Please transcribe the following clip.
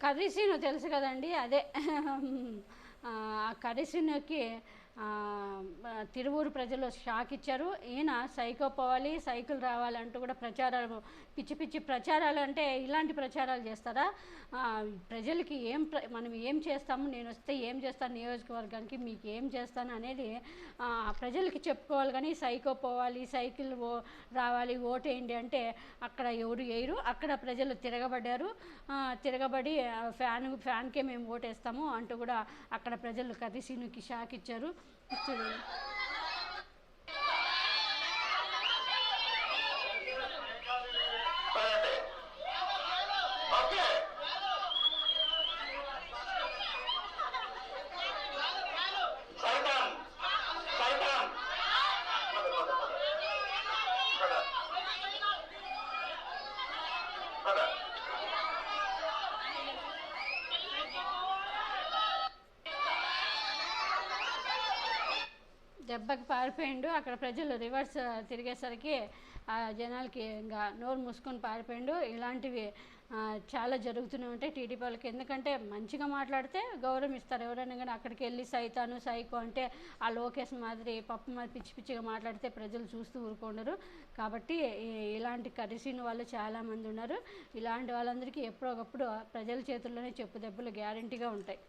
కర్రీసీను తెలుసు కదండి అదే ఆ కర్రీసీనుకి తిరువూరు ప్రజలు షాక్ ఇచ్చారు. ఈయన సైకో పోవాలి సైకిల్ రావాలి అంటూ కూడా ప్రచారాలు పిచ్చి పిచ్చి ప్రచారాలు అంటే ఇలాంటి ప్రచారాలు చేస్తారా? ప్రజలకి ఏం ప్ర- మనం ఏం చేస్తాము నేను వస్తే ఏం చేస్తాను నియోజకవర్గానికి మీకు ఏం చేస్తాను అనేది ప్రజలకి చెప్పుకోవాలి. కానీ సైకో పోవాలి సైకిల్ ఓ రావాలి ఓటేయండి అంటే అక్కడ ఎవరు వేయరు అక్కడ ప్రజలు తిరగబడ్డారు. తిరగబడి ఆ, ఫ్యాన్ ఫ్యాన్కే మేము ఓటేస్తాము అంటూ కూడా అక్కడ ప్రజలు కదిసీనుకి షాక్ ఇచ్చారు. 이쪽으로. దెబ్బకి పారిపోయిండు. అక్కడ ప్రజలు రివర్స్ తిరిగేసరికి ఆ జనాలకి ఇంకా నోరు మూసుకొని పారిపోయిండు. ఇలాంటివి చాలా జరుగుతూనే ఉంటాయి టీడీపీ వాళ్ళకి ఎందుకంటే మంచిగా మాట్లాడితే గౌరవం ఇస్తారు. ఎవరైనా కానీ అక్కడికి వెళ్ళి సైతాను సైకో అంటే ఆ లోకేష్ మాదిరి పప్పు మాదిరి పిచ్చి పిచ్చిగా మాట్లాడితే ప్రజలు చూస్తూ ఊరుకుండరు. కాబట్టి ఇలాంటి కరిసిన వాళ్ళు చాలామంది ఉన్నారు. ఇలాంటి వాళ్ళందరికీ ఎప్పుడో ఒకప్పుడు ప్రజల చేతుల్లోనే చెప్పు దెబ్బలు గ్యారంటీగా ఉంటాయి.